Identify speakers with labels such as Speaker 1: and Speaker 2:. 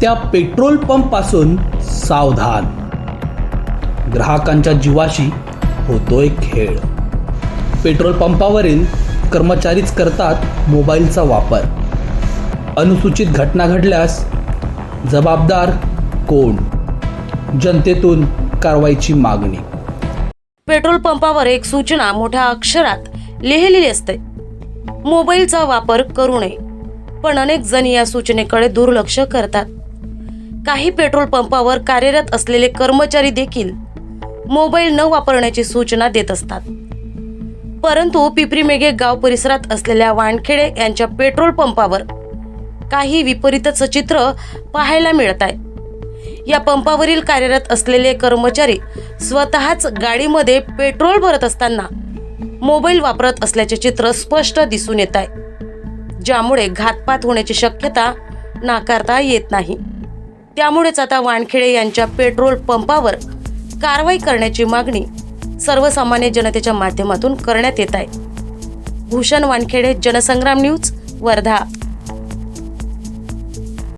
Speaker 1: त्या पेट्रोल पंपपासून सावधान. ग्राहकांच्या जीवाशी होतोय खेळ. पेट्रोल पंपावरील कर्मचारीच करतात मोबाईलचा वापर. अनुसूचित घटना घडल्यास जबाबदार कोण? जनतेतून कारवाईची मागणी.
Speaker 2: पेट्रोल पंपावर एक सूचना मोठ्या अक्षरात लिहिलेली असते. मोबाईलचा वापर करू नये. पण अनेक जण या सूचनेकडे दुर्लक्ष करतात. काही पेट्रोल पंपावर कार्यरत असलेले कर्मचारी देखील मोबाईल न वापरण्याची सूचना देत असतात. परंतु पिपरीमेघे गाव परिसरात असलेल्या वानखेडे यांच्या पेट्रोल पंपावर काही विपरीतच चित्र पाहायला मिळत आहे. या पंपावरील कार्यरत असलेले कर्मचारी स्वतःच गाडीमध्ये पेट्रोल भरत असताना मोबाईल वापरत असल्याचे चित्र स्पष्ट दिसून येत आहे. ज्यामुळे घातपात होण्याची शक्यता नाकारता येत नाही. त्यामुळेच आता वानखेडे यांच्या पेट्रोल पंपावर कारवाई करण्याची मागणी सर्वसामान्य जनतेच्या माध्यमातून करण्यात येत आहे. भूषण वानखेडे जनसंग्राम न्यूज वर्धा.